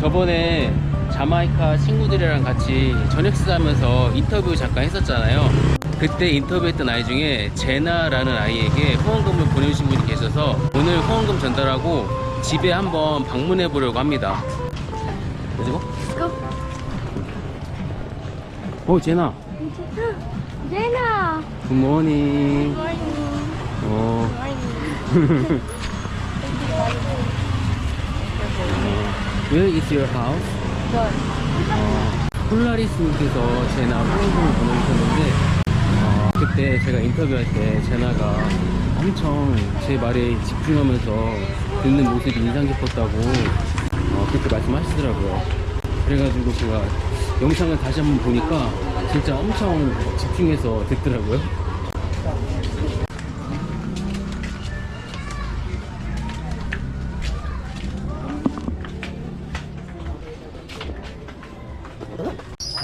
저번에 자마이카 친구들이랑 같이 저녁 식사하면서 인터뷰 잠깐 했었잖아요. 그때 인터뷰했던 아이 중에 제나라는 아이에게 후원금을 보내주신 분이 계셔서 오늘 후원금 전달하고 집에 한번 방문해 보려고 합니다. go. 오 제나, Jenna. 굿모닝. Morning. 어, Morning. Where is your house? 어, 폴라리스님께서 제나 후원금을 보내주셨는데 어, 그때 제가 인터뷰할 때 제나가 엄청 제 말에 집중하면서 듣는 모습이 인상 깊었다고 어, 그렇게 말씀하시더라고요. 그래가지고 제가 영상을 다시 한번 보니까 진짜 엄청 집중해서 듣더라고요.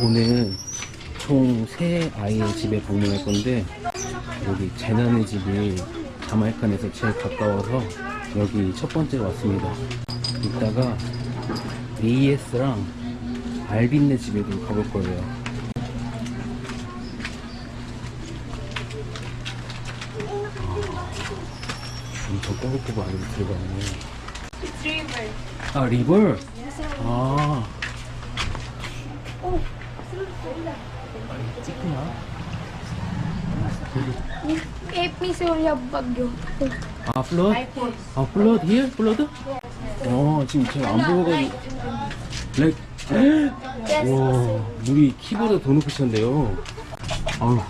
오늘 총 세 아이의 집에 방문할 건데 여기 제나네 집이 자마이칸에서 제일 가까워서 여기 첫 번째 왔습니다. 이따가 AS랑 알빈네 집에도 가볼 거예요. 아, 엄청 꼬불꼬불 안으로 들어가네. River. 아 리버? 아. 찌끄나? Cape ni Surya Bagyo. 아 플롯? 아 here? 플롯? 어 지금 제가 안 보여가지고 렉와 물이 키보드 더 높이 쳤는데요 아유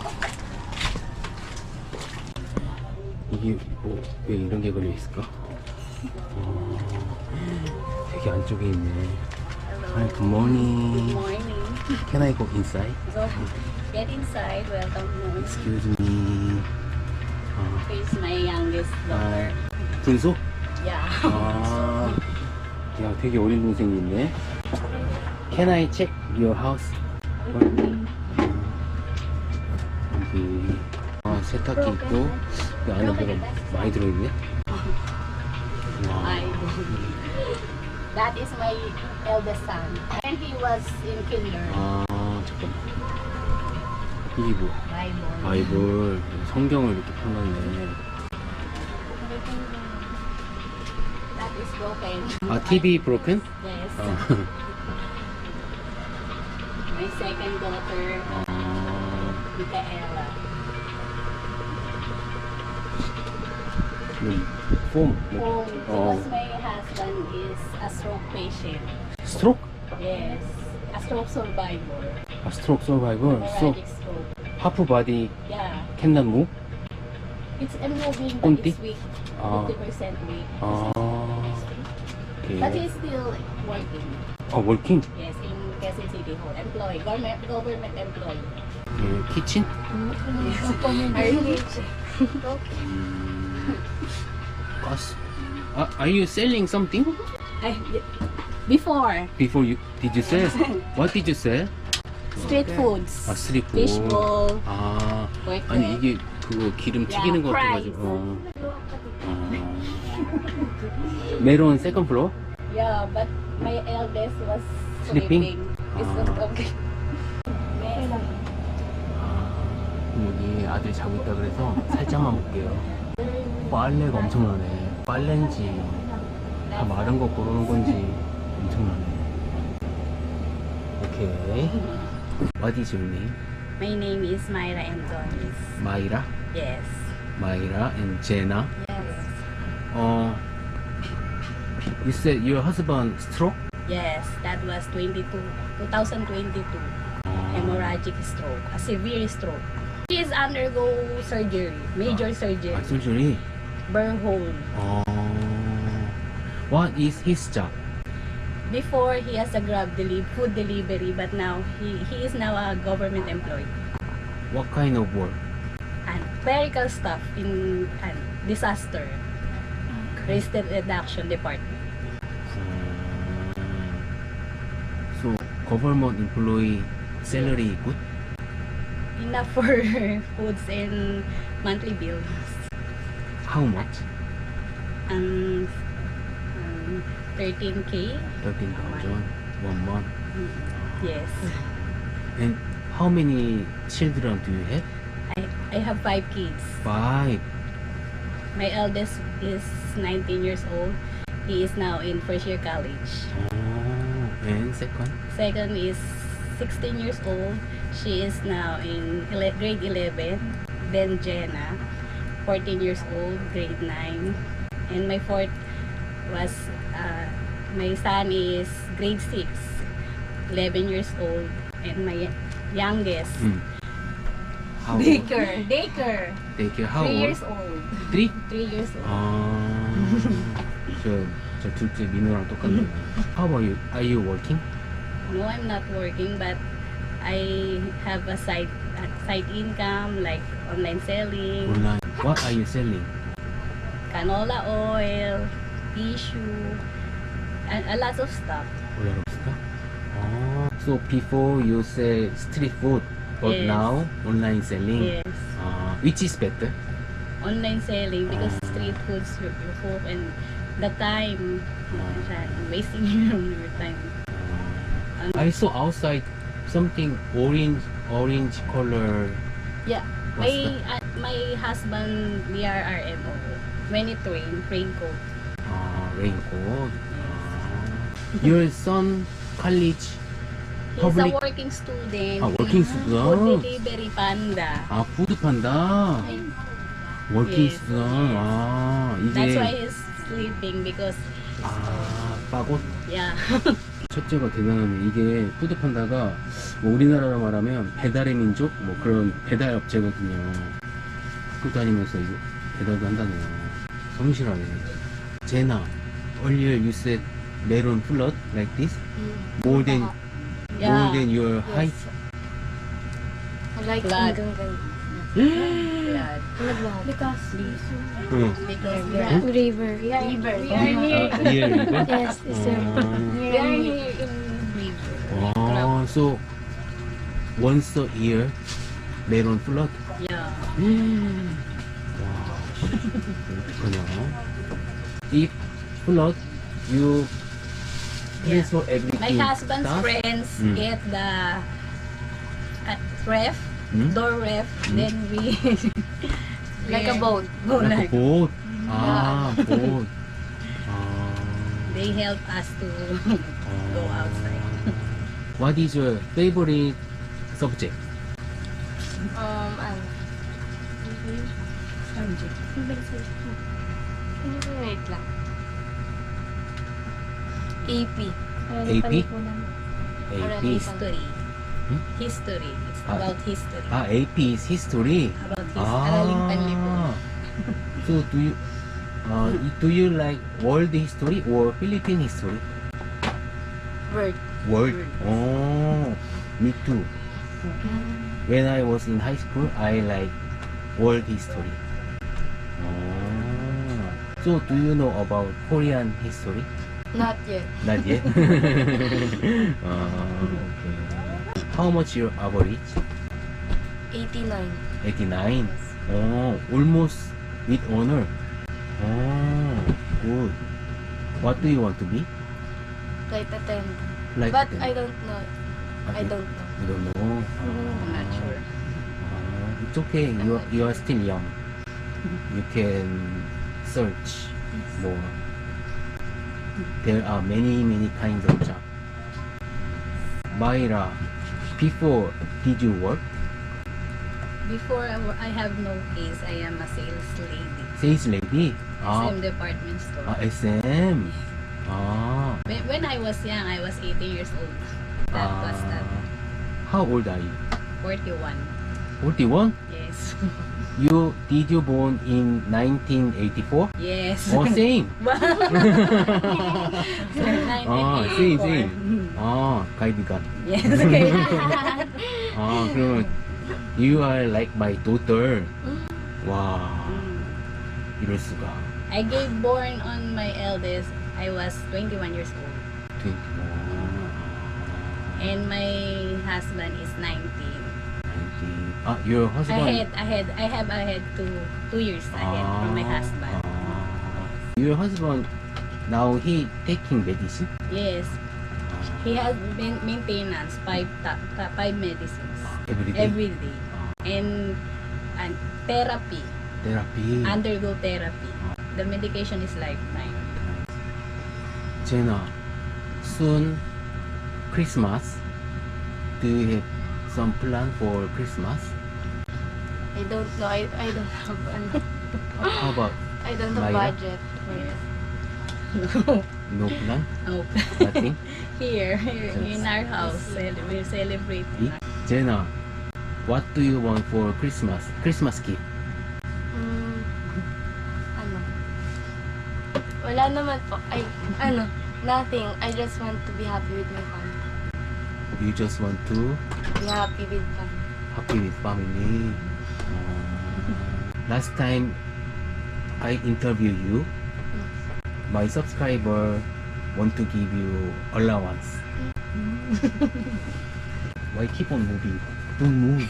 이게 뭐 왜 이런 게 걸려 있을까? 어, 되게 안쪽에 있네 Hi, good morning morning. Can I go inside? So, get inside. Welcome home. Excuse me 아, Here's my youngest daughter. 아 분소? Yeah. 아, 야, 되게 어린 동생이 있네. Can I check your house? 여기 아, 세탁기 있고 이 안에 뭐가 많이 들어있네. 와, I That is my eldest son. And he was in kinder. 아, 잠깐만. 이게 뭐? Bible. 바이블, 성경을 이렇게 펴놨네. That is broken. 아, TV broken? Yes. 아, My second daughter, 아, Micaela. 음, 폼. Oh, 어, because my Husband is a stroke patient. 스트로크? Yes. A stroke survivor. 아, 스트로크 서바이벌. So, Hemorrhagic stroke. 하프 바디 Yeah. 캔난 무? It's improving, but Kunti? it's weak. Ah. 50% weak. 아, But 오케이. he's still working. 아, 월킹? Yes, in Quezon City Hall. Employee. Government, government employee. 예, 키친? 가스. 아, are you selling something? Ay, Before, Before you, did you sell? What did you sell? street foods. 아, 스트리트. Fishbowl. 아, work 아니 이게 그거 기름 튀기는 거 fries. 같아가지고. 어. 아. 메론 세컨 플로어? Yeah, but my eldest was Sleeping? sleeping. It's Ah. not okay. 여기 아들 자고 있다 그래서 살짝만 볼게요. 빨래가 엄청나네. 빨래인지 다 마른 거 고르는 건지 엄청나네. 오케이. What is your name? My name is Myra Andonis. 마이라? Yes. 마이라 and 제나. Yes. 어, you said your husband stroke? Yes, that was 22, 2022. Hemorrhagic stroke, a severe stroke. He is undergo surgery, major surgery, 아, surgery. Burn hole. 어, what is his job? Before he has a grab deli- food delivery, but now he, he is now a government employee. What kind of work? And clerical stuff in and disaster risk reduction department. Hmm. so government employee salary good? Enough for foods and monthly bills. How much? And um, 13k. 13,000 one month. Yes. And how many children do you have? I, I have five kids. Five. My eldest is 19 years old. He is now in first year college. Oh, and second? Second is 16 years old. She is now in ele- grade 11. Then Jenna, 14 years old, grade 9. And my fourth was, uh, my son is grade 6, 11 years old. And my youngest, Mm. How old? Daker, Daker, Daycare how 3 old? years old. Three? 3 years old. 아, 저, 저 둘째 민호랑 똑같네요. How about you? Are you working? No, I'm not working, but I have a side a side income like online selling, Online. What are you selling? canola oil, tissue, and a lot of stuff. Online stuff? Oh, so before you sell street food, but Yes. now online selling. Yes, Uh, which is better? online selling because Ah. street foods you, you hope and the time, Ah. wasting your time. Uh, I saw outside something orange, orange color. Yeah, What's my uh, my husband BRRMO when it rain raincoat. Uh, raincoat. Uh, your son college He's public. a working student. 아, working Food student. delivery panda. 아, 푸드 판다. 워킹 Yes. 스튜던. 아, That's why 이게 he's sleeping because 아, 빠고 yeah. 첫째가 대단하네. 이게 푸드 판다가 뭐 우리나라로 말하면 배달의 민족 뭐 그런 배달 업체거든요. 학교 다니면서 이거 배달도 한다네요. 성실하네. 제나, earlier you said melon flood like this? More than more than your height? I like Blood. yeah. Because 응. River. River. 아, 이거? Yes, it's a 어. we are here in river. 어, so once a year melon flood? Yeah. 와, 어떡하냐. If flood, you transfer everything. My husband's stuff? friends Mm. get the uh, ref, Mm. door ref, Mm. then we Like a boat. Go Like like, a boat. 아, boat. 아, they help us to go outside. What is your favorite subject? Um, ano? Wait lang. AP. AP? AP. History. Hmm? History. It's Ah. about history. 아, AP is history. About history. Araling panlipunan. so do you uh, do you like world history or Philippine history? Word. World. Oh, me too. When I was in high school, I like world history. Oh. So do you know about Korean history? Not yet. Not yet. Ah, okay. How much your average? 89. 89. Oh, almost with honor. Oh, good. What do you want to be? Flight attendant. Like But the- I don't know. I don't know. You don't know. I'm not sure. Ah, it's okay. You are, you are still young. You can search more. There are many many kinds of job. Myra, before did you work? Before I wa- I have no case, I am a sales lady. Sales lady. Ah, SM department store. ah SM. Ah. When, when I was young, I was 18 years old. That was that. Ah. How old are you? 41. 41? Yes. You did you born in 1984? yes. Oh, same. 아, same, 1984. same. 아, 가이드가. Yes. 아, 그러면 you are like my daughter. 와, 이럴 수가. I gave born on my eldest. I was 21 years old. 21. And my husband is 19. 19. 아, your husband. Ahead, ahead. I have ahead two, two years ahead ah, from my husband. 아, your husband Now he taking medicine. Yes. He has been maintenance five five medicines Every day. every day and and therapy therapy. undergo therapy. The medication is lifetime. Jenna, soon Christmas. Do you have some plan for Christmas? I don't know. I, I don't have ano. How about I don't have budget for it. No, no plan? no. Nothing? here, here in our house, cel- we're celebrating. Jenna, what do you want for Christmas? Christmas gift? Mm, ano? Wala naman po. Ay, ano? Nothing. I just want to be happy with my family. You just want to Be happy with family. happy with family. Uh, last time I interview you, my subscriber want to give you allowance. Why keep on moving? Move.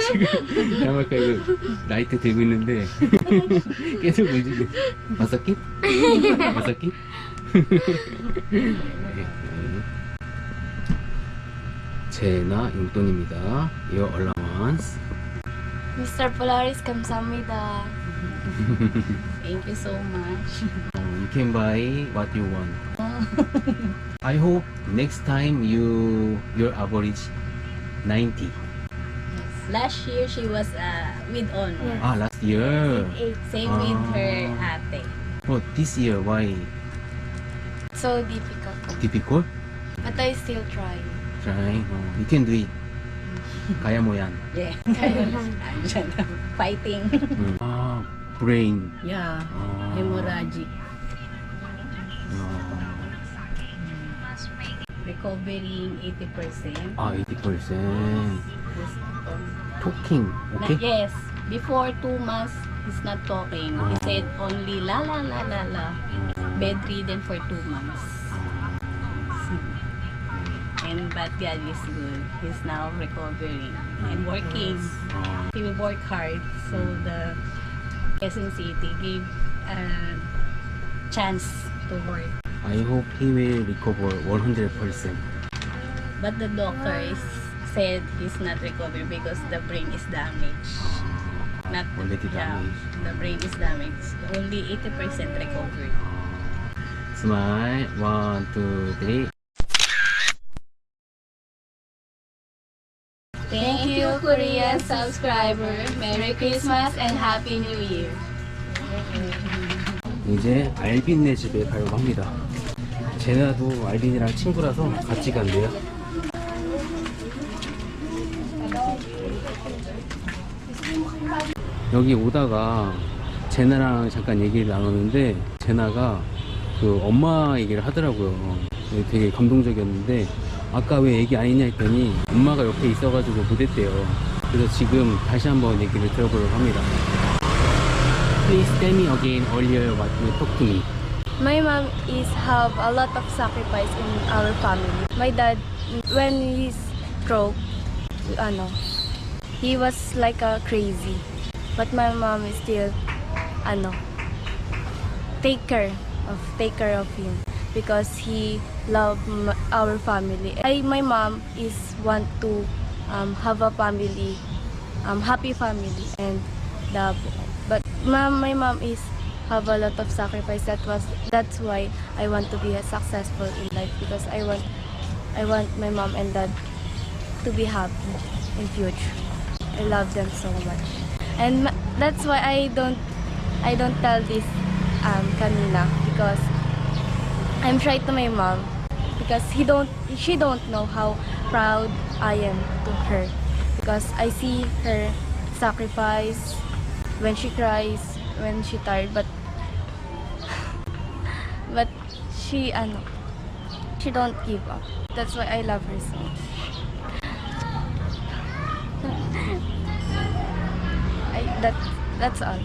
지금 야마카 이거 라이트 들고 있는데 계속 움직여. 마사키? 마사키? 제나 용돈입니다. Your allowance. Mr. Polaris, kamsamida. Thank you so much. Uh, you can buy what you want. I hope next time you your average 90. Last year, she was uh, with honor. Yes. Ah, last year. Eight. Same with Ah. her ate. Oh, this year why So difficult. difficult? But I still try. Try. Oh, you can do it. Kaya mo yan. Yeah. Andyan na. Fighting. Mm. Ah, brain. yeah. Ah. Hemorrhagic. Ah, Recovering 80%. ah, 80%. Just, um, Talking. na- Okay? yes. Before two months, he's not talking. He Ah. said only la la la la la. Bedridden for two months. And but God is good. He's now recovering and working. Ah, He will work hard. So the Quezon City gave a chance to work. I hope he will recover 100%. But the doctor is said he's not recovering because the brain is damaged. Not Already yeah, damaged. the brain is damaged. Only 80% recovered. Smile. One, two, three. Thank you, Korean subscriber. Merry Christmas and Happy New Year. 이제 알빈네 집에 가려고 합니다. 제나도 알빈이랑 친구라서 같이 간대요. 여기 오다가 제나랑 잠깐 얘기를 나누는데 제나가 그 엄마 얘기를 하더라고요. 되게 감동적이었는데 아까 왜 얘기 안 했냐 했더니 엄마가 옆에 있어가지고 못 했대요. 그래서 지금 다시 한번 얘기를 들어보려고 합니다. Please tell me again earlier what you talked to me. My mom is have a lot of sacrifice in our family. My dad, when he's stroke, ano, he was like a crazy. But my mom is still, ano, take care of take care of him because he love our family. I, my mom is want to um, have a family, um, happy family, and the but my mom is have a lot of sacrifice. That was that's why I want to be a successful in life because I want I want my mom and dad to be happy in future. I love them so much, and that's why I don't I don't tell this um kanina because I'm shy to my mom because he don't she don't know how proud I am to her because I see her sacrifice when she cries when she tired but she ano she don't give up. That's why I love her so much. I, that that's all